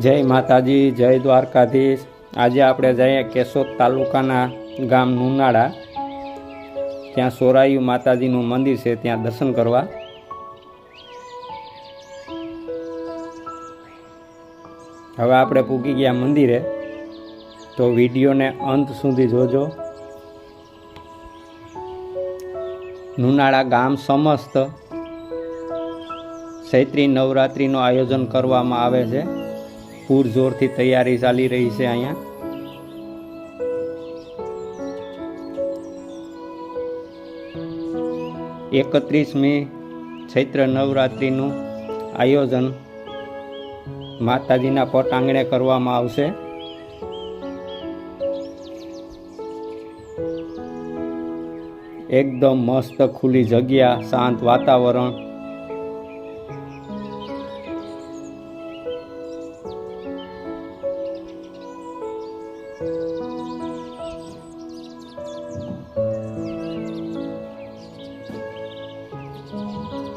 જય માતાજી, જય દ્વારકાધીશ. આજે આપણે જઈએ કેશોદ તાલુકાના ગામ નુનાળા. ત્યાં સોરાયુ માતાજીનું મંદિર છે, ત્યાં દર્શન કરવા. હવે આપણે પૂકી ગયા મંદિરે. તો વિડીયોને અંત સુધી જોજો. નુનાળા ગામ સમસ્ત. ચૈત્રી નવરાત્રિનું આયોજન કરવામાં આવે છે. પૂરજોરથી તૈયારી ચાલી રહી છે અહીંયા. એકત્રીસમી ચૈત્ર નવરાત્રિનું આયોજન માતાજીના પટ આંગણે કરવામાં આવશે. એકદમ મસ્ત ખુલ્લી જગ્યા, શાંત વાતાવરણ.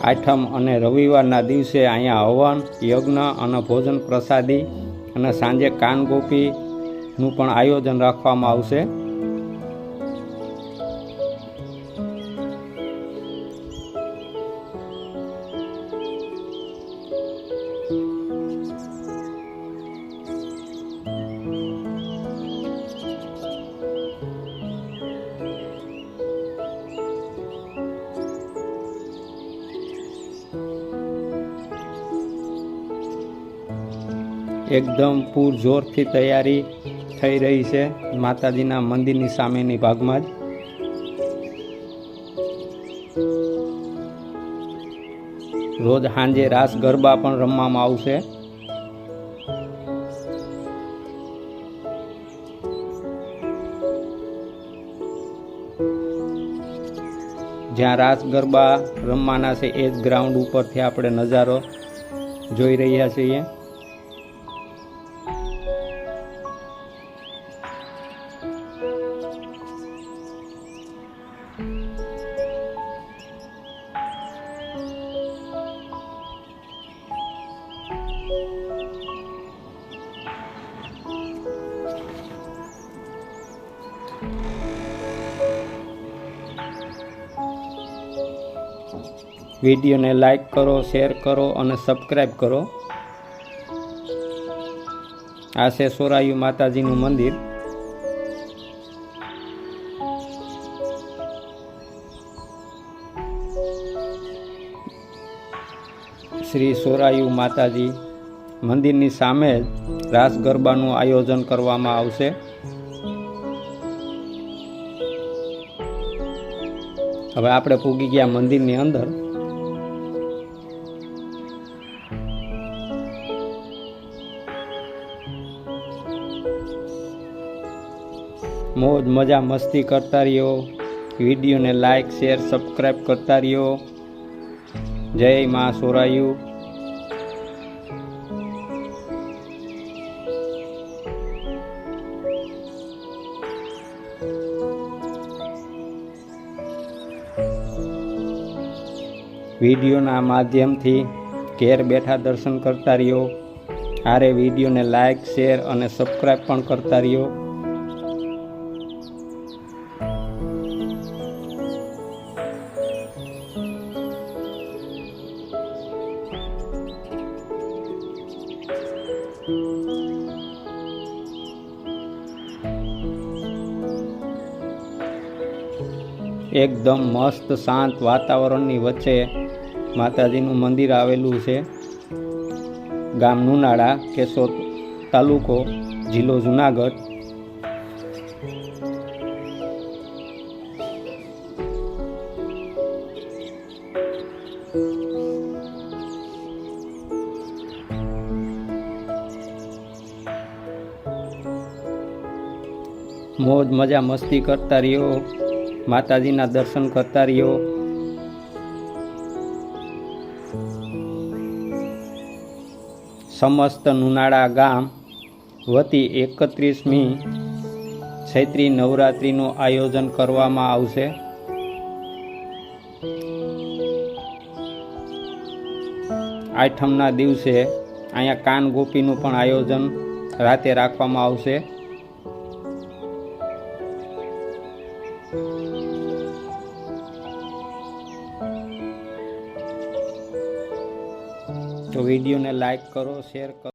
આઠમ અને રવિવારના દિવસે અહીંયા હવન, યજ્ઞ અને ભોજન પ્રસાદી અને સાંજે કાનગોપીનું પણ આયોજન રાખવામાં આવશે. એકદમ પૂરજોરથી તૈયારી થઈ રહી છે માતાજીના મંદિરની સામેની ભાગમાં જ. રોજ સાંજે રાસ ગરબા પણ રમવામાં આવશે. જ્યાં રાસ ગરબા રમવાના છે એ જ ગ્રાઉન્ડ ઉપરથી આપણે નજારો જોઈ રહ્યા છીએ. વિડીયોને લાઈક કરો, શેર કરો અને સબસ્ક્રાઈબ કરો. આ છે સોરાયુ માતાજીનું મંદિર. શ્રી સોરાયુ માતાજી મંદિરની સામે જ રાસ ગરબાનું આયોજન કરવામાં આવશે. હવે આપણે પૂગી ગયા મંદિરની અંદર. મોજ, મજા, મસ્તી કરતા રહ્યો. વિડીયોને લાઈક, શેર, સબસ્ક્રાઈબ કરતા રહ્યો. જય માં સોરાયુ. વિડીયોના માધ્યમથી ઘેર બેઠા દર્શન કરતા રહ્યો. આરે વિડીયોને લાઈક, શેર અને સબસ્ક્રાઈબ પણ કરતા રહ્યો. એકદમ મસ્ત, શાંત વાતાવરણની વચ્ચે માતાજીનું મંદિર આવેલું છે. ગામ નુનાળા કેશોદ તાલુકો, જિલ્લો જુનાગઢ. મોજ મજા મસ્તી કરતા રહ્યો. માતાજીના દર્શન કરતા રહ્યો. સમસ્ત નુનાળા ગામ વતી એકત્રીસમી ચૈત્રી નવરાત્રિનું આયોજન કરવામાં આવશે. આઠમના દિવસે અહીંયા કાન ગોપીનું પણ આયોજન રાતે રાખવામાં આવશે. તો વિડીયોને લાઈક કરો શેર કરો.